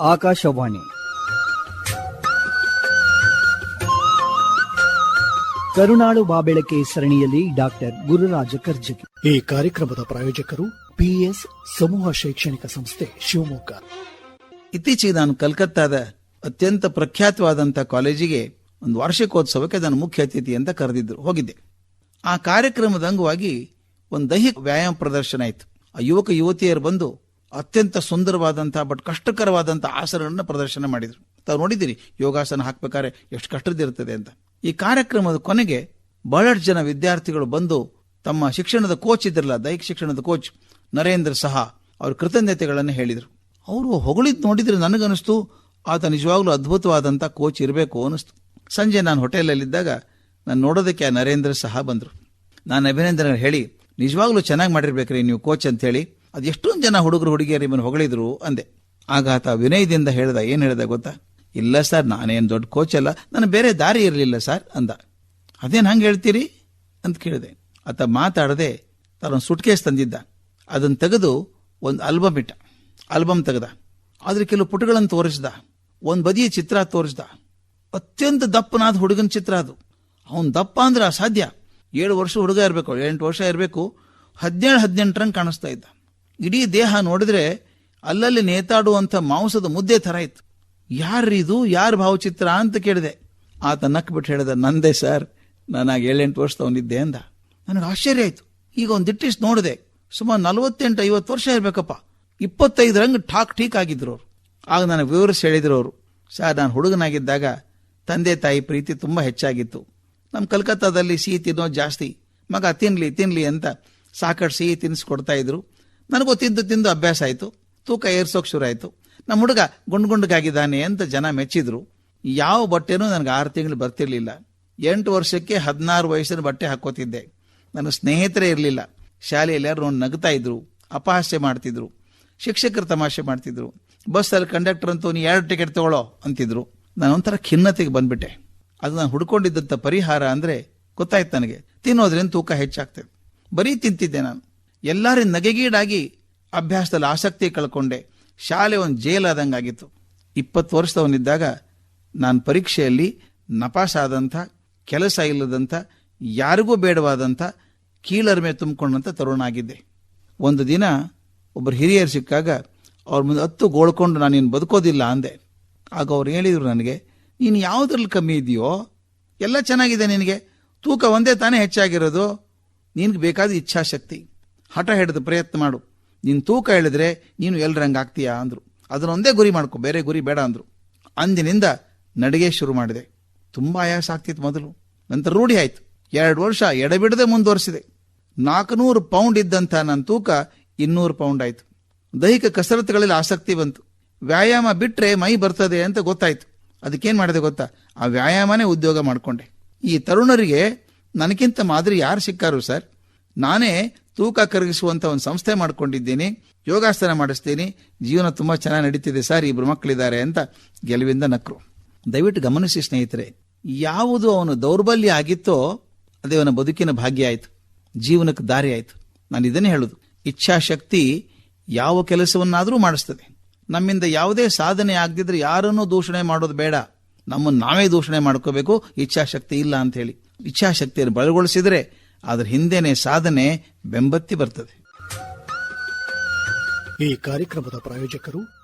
ಆಕಾಶವಾಣಿ. ಕರುಣಾಳು ಬಾಬೆಳಕೆ ಸರಣಿಯಲ್ಲಿ ಡಾಕ್ಟರ್ ಗುರುರಾಜ ಕರ್ಜಗಿ ಈ ಕಾರ್ಯಕ್ರಮದ ಪ್ರಾಯೋಜಕರು ಪಿಎಸ್ ಸಮೂಹ ಶೈಕ್ಷಣಿಕ ಸಂಸ್ಥೆ ಶಿವಮೊಗ್ಗ. ಇತ್ತೀಚೆಗೆ ನಾನು ಕಲ್ಕತ್ತಾದ ಅತ್ಯಂತ ಪ್ರಖ್ಯಾತವಾದಂಥ ಕಾಲೇಜಿಗೆ ಒಂದು ವಾರ್ಷಿಕೋತ್ಸವಕ್ಕೆ ನಾನು ಮುಖ್ಯ ಅತಿಥಿ ಅಂತ ಕರೆದಿದ್ರು ಹೋಗಿದ್ದೆ. ಆ ಕಾರ್ಯಕ್ರಮದ ಅಂಗವಾಗಿ ಒಂದು ದೈಹಿಕ ವ್ಯಾಯಾಮ ಪ್ರದರ್ಶನ ಆಯಿತು. ಆ ಯುವಕ ಯುವತಿಯರು ಬಂದು ಅತ್ಯಂತ ಸುಂದರವಾದಂಥ, ಬಟ್ ಕಷ್ಟಕರವಾದಂಥ ಆಸನಗಳನ್ನು ಪ್ರದರ್ಶನ ಮಾಡಿದರು. ತಾವು ನೋಡಿದ್ದೀರಿ, ಯೋಗಾಸನ ಹಾಕ್ಬೇಕಾದ್ರೆ ಎಷ್ಟು ಕಷ್ಟದಿರ್ತದೆ ಅಂತ. ಈ ಕಾರ್ಯಕ್ರಮದ ಕೊನೆಗೆ ಬಹಳಷ್ಟು ಜನ ವಿದ್ಯಾರ್ಥಿಗಳು ಬಂದು ತಮ್ಮ ಶಿಕ್ಷಣದ ಕೋಚ್ ಇದ್ರಲ್ಲ, ದೈಹಿಕ ಶಿಕ್ಷಣದ ಕೋಚ್ ನರೇಂದ್ರ ಸಹ ಅವರು ಕೃತಜ್ಞತೆಗಳನ್ನು ಹೇಳಿದರು. ಅವರು ಹೊಗಳಿದ್ದು ನೋಡಿದ್ರೆ ನನಗನ್ನಿಸ್ತು, ಆತ ನಿಜವಾಗ್ಲೂ ಅದ್ಭುತವಾದಂಥ ಕೋಚ್ ಇರಬೇಕು ಅನಿಸ್ತು ಸಂಜೆ ನಾನು ಹೋಟೆಲಲ್ಲಿದ್ದಾಗ ನಾನು ನೋಡೋದಕ್ಕೆ ಆ ನರೇಂದ್ರ ಸಹ ಬಂದರು. ನಾನು ಅಭಿನಂದನೆ ಹೇಳಿ, ನಿಜವಾಗ್ಲೂ ಚೆನ್ನಾಗಿ ಮಾಡಿರ್ಬೇಕ್ರಿ ನೀವು ಕೋಚ್ ಅಂತ ಹೇಳಿ ಅದು ಎಷ್ಟೊಂದು ಜನ ಹುಡುಗರು, ಹುಡುಗಿಯರು ಇವನು ಹೊಗಳಿದ್ರು ಅಂದೆ. ಆಗ ವಿನಯದಿಂದ ಹೇಳ್ದ, ಏನು ಹೇಳ್ದೆ ಗೊತ್ತಾ? ಇಲ್ಲ ಸರ್, ನಾನೇನು ದೊಡ್ಡ ಕೋಚ್ ಅಲ್ಲ, ನಾನು ಬೇರೆ ದಾರಿ ಇರಲಿಲ್ಲ ಸರ್ ಅಂದ. ಅದೇನು ಹಂಗೆ ಹೇಳ್ತೀರಿ? ಅಂತ ಕೇಳಿದೆ. ಆತ ಮಾತಾಡದೆ ತನ್ನ ಸುಟ್ಕೇಸ್ ತಂದಿದ್ದ. ಅದನ್ನು ತೆಗೆದು ಒಂದು ಆಲ್ಬಮ್ ಇಟ್ಟ. ಆಲ್ಬಮ್ ತೆಗೆದ. ಆದರೆ ಕೆಲವು ಪುಟಗಳನ್ನು ತೋರಿಸ್ದ. ಒಂದು ಬದಿಯ ಚಿತ್ರ ತೋರಿಸ್ದ. ಅತ್ಯಂತ ದಪ್ಪನಾದ ಹುಡುಗನ ಚಿತ್ರ ಅದು. ಅವನು ದಪ್ಪ ಅಂದ್ರೆ ಅಸಾಧ್ಯ. ಏಳು ವರ್ಷ ಹುಡುಗ ಇರಬೇಕು, ಎಂಟು ವರ್ಷ ಇರಬೇಕು. ಹದಿನೇಳು ಹದಿನೆಂಟರಂಗೆ ಕಾಣಿಸ್ತಾ ಇದ್ದ. ಇಡೀ ದೇಹ ನೋಡಿದ್ರೆ ಅಲ್ಲಲ್ಲಿ ನೇತಾಡುವಂಥ ಮಾಂಸದ ಮುದ್ದೆ ಥರ ಇತ್ತು. ಯಾರಿದು ಯಾರ ಭಾವಚಿತ್ರ ಅಂತ ಕೇಳಿದೆ. ಆತ ನಕ್ಕ ಬಿಟ್ಟು ಹೇಳಿದ, ನಂದೇ ಸರ್, ನನಗೆ ಏಳೆಂಟು ವರ್ಷದವನಿದ್ದೆ ಅಂದ. ನನಗೆ ಆಶ್ಚರ್ಯ ಆಯಿತು. ಈಗ ಒಂದು ನೋಡಿದೆ. ಸುಮಾರು ನಲವತ್ತೆಂಟು, ಐವತ್ತು ವರ್ಷ ಇರಬೇಕಪ್ಪ. ಇಪ್ಪತ್ತೈದರಂಗ್ ಠಾಕ್ ಠೀಕ್ ಆಗಿದ್ರು ಅವರು. ಆಗ ನನಗೆ ವಿವರಿಸಿ ಹೇಳಿದ್ರು ಅವರು. ಸರ್, ನಾನು ಹುಡುಗನಾಗಿದ್ದಾಗ ತಂದೆ ತಾಯಿ ಪ್ರೀತಿ ತುಂಬ ಹೆಚ್ಚಾಗಿತ್ತು. ನಮ್ಮ ಕಲ್ಕತ್ತಾದಲ್ಲಿ ಸಿಹಿ ತಿನ್ನೋದು ಜಾಸ್ತಿ. ಮಗ ತಿನ್ಲಿ ತಿನ್ಲಿ ಅಂತ ಸಾಕಷ್ಟು ಸಿಹಿ ತಿನ್ನಿಸ್ಕೊಡ್ತಾ ಇದ್ರು. ನನಗೂ ತಿಂದು ತಿಂದು ಅಭ್ಯಾಸ ಆಯಿತು. ತೂಕ ಏರ್ಸೋಕೆ ಶುರು ಆಯಿತು. ನಮ್ಮ ಹುಡುಗ ಗುಂಡ್ ಗುಂಡುಗಾಗಿದ್ದಾನೆ ಅಂತ ಜನ ಮೆಚ್ಚಿದ್ರು. ಯಾವ ಬಟ್ಟೆನೂ ನನಗೆ ಆರು ತಿಂಗಳು ಬರ್ತಿರ್ಲಿಲ್ಲ. ಎಂಟು ವರ್ಷಕ್ಕೆ ಹದಿನಾರು ವಯಸ್ಸಿನ ಬಟ್ಟೆ ಹಾಕೋತಿದ್ದೆ ನನ್ನ ಸ್ನೇಹಿತರೇ ಇರಲಿಲ್ಲ. ಶಾಲೆಯಲ್ಲಿ ಯಾರು ನೋಡಿ ನಗ್ತಾ ಇದ್ರು. ಅಪಹಾಸ್ಯ ಮಾಡ್ತಿದ್ರು. ಶಿಕ್ಷಕರು ತಮಾಷೆ ಮಾಡ್ತಿದ್ರು. ಬಸ್ಸಲ್ಲಿ ಕಂಡಕ್ಟರ್ ಅಂತೂ ನೀ ಎರಡು ಟಿಕೆಟ್ ತಗೊಳ್ಳೋ ಅಂತಿದ್ರು. ನಾನು ಒಂಥರ ಖಿನ್ನತೆಗೆ ಬಂದ್ಬಿಟ್ಟೆ. ಅದು ನಾನು ಹುಡ್ಕೊಂಡಿದ್ದಂಥ ಪರಿಹಾರ ಅಂದರೆ ಗೊತ್ತಾಯ್ತು ನನಗೆ. ತಿನ್ನೋದ್ರಿಂದ ತೂಕ ಹೆಚ್ಚಾಗ್ತದೆ. ಬರೀ ತಿಂತಿದ್ದೆ ನಾನು. ಎಲ್ಲರಿಂದ ನಗೆಗೀಡಾಗಿ ಅಭ್ಯಾಸದಲ್ಲಿ ಆಸಕ್ತಿ ಕಳ್ಕೊಂಡೆ. ಶಾಲೆ ಒಂದು ಜೇಲ್ ಆದಂಗಾಗಿತ್ತು. ಇಪ್ಪತ್ತು ವರ್ಷದವನಿದ್ದಾಗ ನಾನು ಪರೀಕ್ಷೆಯಲ್ಲಿ ನಪಾಸಾದಂಥ ಕೆಲಸ ಇಲ್ಲದಂಥ, ಯಾರಿಗೂ ಬೇಡವಾದಂಥ ಕೀಳರಿಮೆ ತುಂಬಿಕೊಂಡಂಥ ತರುಣ ಆಗಿದ್ದೆ. ಒಂದು ದಿನ ಒಬ್ಬರು ಹಿರಿಯರು ಸಿಕ್ಕಾಗ ಅವ್ರ ಮುಂದೆ ಹತ್ತು ಗೋಳ್ಕೊಂಡು ನಾನು ಇನ್ನು ಬದುಕೋದಿಲ್ಲ ಅಂದೆ. ಆಗ ಅವ್ರು ಹೇಳಿದರು ನನಗೆ, ನೀನು ಯಾವುದ್ರಲ್ಲಿ ಕಮ್ಮಿ ಇದೆಯೋ? ಎಲ್ಲ ಚೆನ್ನಾಗಿದೆ ನಿನಗೆ. ತೂಕ ಒಂದೇ ತಾನೇ ಹೆಚ್ಚಾಗಿರೋದು. ನಿನಗೆ ಬೇಕಾದ ಇಚ್ಛಾಶಕ್ತಿ. ಹಠ ಹಿಡಿದು ಪ್ರಯತ್ನ ಮಾಡು. ನಿನ್ನ ತೂಕ ಹೇಳಿದ್ರೆ ನೀನು ಎಲ್ರಂಗೆ ಆಗ್ತೀಯಾ ಅಂದರು. ಅದನ್ನೊಂದೇ ಗುರಿ ಮಾಡ್ಕೊ, ಬೇರೆ ಗುರಿ ಬೇಡ ಅಂದರು. ಅಂದಿನಿಂದ ನಡಿಗೆ ಶುರು ಮಾಡಿದೆ. ತುಂಬ ಆಯಾಸ ಆಗ್ತಿತ್ತು ಮೊದಲು. ನಂತರ ರೂಢಿ ಆಯ್ತು. ಎರಡು ವರ್ಷ ಎಡಬಿಡದೆ ಮುಂದುವರಿಸಿದೆ. ನಾಲ್ಕುನೂರು ಪೌಂಡ್ ಇದ್ದಂಥ ನನ್ನ ತೂಕ ಇನ್ನೂರು ಪೌಂಡ್ ಆಯ್ತು. ದೈಹಿಕ ಕಸರತ್ತುಗಳಲ್ಲಿ ಆಸಕ್ತಿ ಬಂತು. ವ್ಯಾಯಾಮ ಬಿಟ್ಟರೆ ಮೈ ಬರ್ತದೆ ಅಂತ ಗೊತ್ತಾಯ್ತು. ಅದಕ್ಕೇನು ಮಾಡಿದೆ ಗೊತ್ತಾ? ಆ ವ್ಯಾಯಾಮನೇ ಉದ್ಯೋಗ ಮಾಡಿಕೊಂಡೆ. ಈ ತರುಣರಿಗೆ ನನಗಿಂತ ಮಾದರಿ ಯಾರು ಸಿಕ್ಕಾರು ಸರ್? ನಾನೇ ತೂಕ ಕರಗಿಸುವಂತ ಒಂದು ಸಂಸ್ಥೆ ಮಾಡ್ಕೊಂಡಿದ್ದೀನಿ. ಯೋಗಾಸನ ಮಾಡಿಸ್ತೀನಿ. ಜೀವನ ತುಂಬಾ ಚೆನ್ನಾಗಿ ನಡೀತಿದೆ ಸರ್. ಇಬ್ರು ಮಕ್ಕಳಿದ್ದಾರೆ ಅಂತ ಗೆಲುವಿಂದ ನಕ್ರು. ದಯವಿಟ್ಟು ಗಮನಿಸಿ ಸ್ನೇಹಿತರೆ, ಯಾವುದು ಅವನು ದೌರ್ಬಲ್ಯ ಆಗಿತ್ತೋ ಅದೇ ಅವನ ಬದುಕಿನ ಭಾಗ್ಯ ಆಯಿತು. ಜೀವನಕ್ಕೆ ದಾರಿ ಆಯಿತು. ನಾನು ಇದನ್ನೇ ಹೇಳುದು. ಇಚ್ಛಾಶಕ್ತಿ ಯಾವ ಕೆಲಸವನ್ನಾದರೂ ಮಾಡಿಸ್ತದೆ. ನಮ್ಮಿಂದ ಯಾವುದೇ ಸಾಧನೆ ಆಗದಿದ್ರೆ ಯಾರನ್ನೂ ದೂಷಣೆ ಮಾಡೋದು ಬೇಡ. ನಮ್ಮನ್ನು ನಾವೇ ದೂಷಣೆ ಮಾಡ್ಕೋಬೇಕು. ಇಚ್ಛಾಶಕ್ತಿ ಇಲ್ಲ ಅಂತ ಹೇಳಿ. ಇಚ್ಛಾಶಕ್ತಿಯನ್ನು ಬಲಗೊಳಿಸಿದ್ರೆ ಅದ್ರ ಹಿಂದೆನೆ ಸಾಧನೆ ಬೆಂಬತ್ತಿ ಬರ್ತದೆ. ಈ ಕಾರ್ಯಕ್ರಮದ ಪ್ರಾಯೋಜಕರು